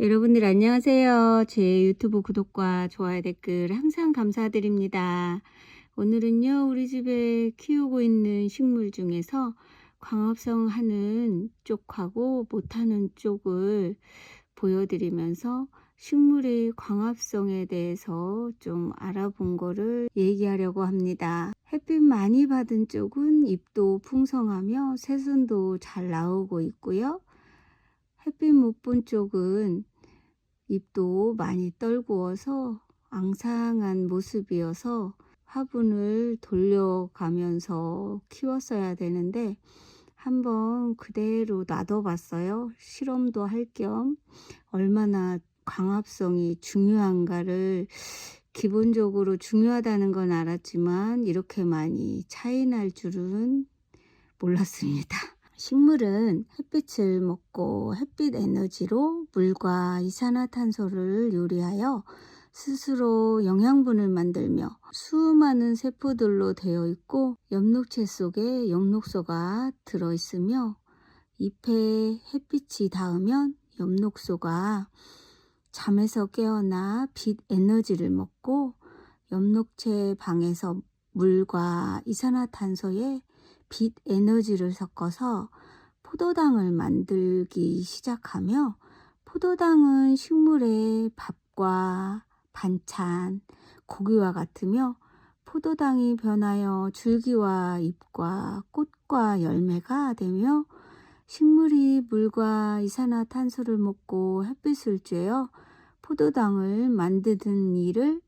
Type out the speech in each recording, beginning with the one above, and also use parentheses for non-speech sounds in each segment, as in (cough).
여러분들 안녕하세요. 제 유튜브 구독과 좋아요 댓글 항상 감사드립니다. 오늘은요, 우리 집에 키우고 있는 식물 중에서 광합성 하는 쪽하고 못하는 쪽을 보여드리면서 식물의 광합성에 대해서 좀 알아본 거를 얘기하려고 합니다. 햇빛 많이 받은 쪽은 잎도 풍성하며 새순도 잘 나오고 있고요. 햇빛 못 본 쪽은 잎도 많이 떨구어서 앙상한 모습이어서 화분을 돌려가면서 키웠어야 되는데 한번 그대로 놔둬봤어요. 실험도 할 겸 얼마나 광합성이 중요한가를 기본적으로 중요하다는 건 알았지만 이렇게 많이 차이 날 줄은 몰랐습니다. 식물은 햇빛을 먹고 햇빛 에너지로 물과 이산화탄소를 요리하여 스스로 영양분을 만들며 수많은 세포들로 되어 있고 엽록체 속에 엽록소가 들어 있으며 잎에 햇빛이 닿으면 엽록소가 잠에서 깨어나 빛 에너지를 먹고 엽록체 방에서 물과 이산화탄소에 빛 에너지를 섞어서 포도당을 만들기 시작하며 포도당은 식물의 밥과 반찬, 고기와 같으며 포도당이 변하여 줄기와 잎과 꽃과 열매가 되며 식물이 물과 이산화탄소를 먹고 햇빛을 쬐어 포도당을 만드는 일을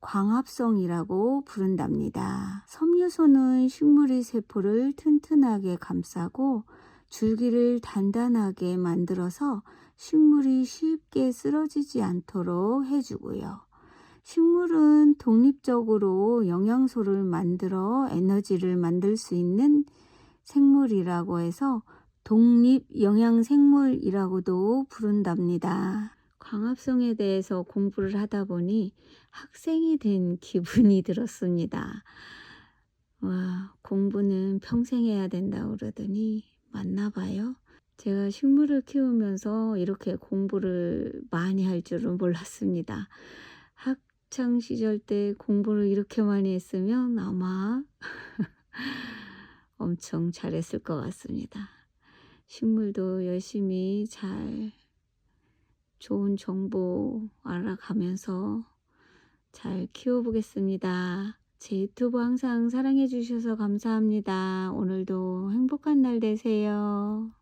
광합성이라고 부른답니다. 섬유소는 식물의 세포를 튼튼하게 감싸고 줄기를 단단하게 만들어서 식물이 쉽게 쓰러지지 않도록 해주고요. 식물은 독립적으로 영양소를 만들어 에너지를 만들 수 있는 생물이라고 해서 독립 영양생물이라고도 부른답니다. 광합성에 대해서 공부를 하다 보니 학생이 된 (laughs) 기분이 들었습니다. 와, 공부는 평생 해야 된다고 그러더니 맞나 봐요. 제가 식물을 키우면서 이렇게 공부를 많이 할 줄은 몰랐습니다. 학창 시절 때 공부를 이렇게 많이 했으면 아마 (laughs) 엄청 잘했을 것 같습니다. 식물도 열심히 잘 좋은 정보 알아가면서 잘 키워보겠습니다. 제 유튜브 항상 사랑해 주셔서 감사합니다. 오늘도 행복한 날 되세요.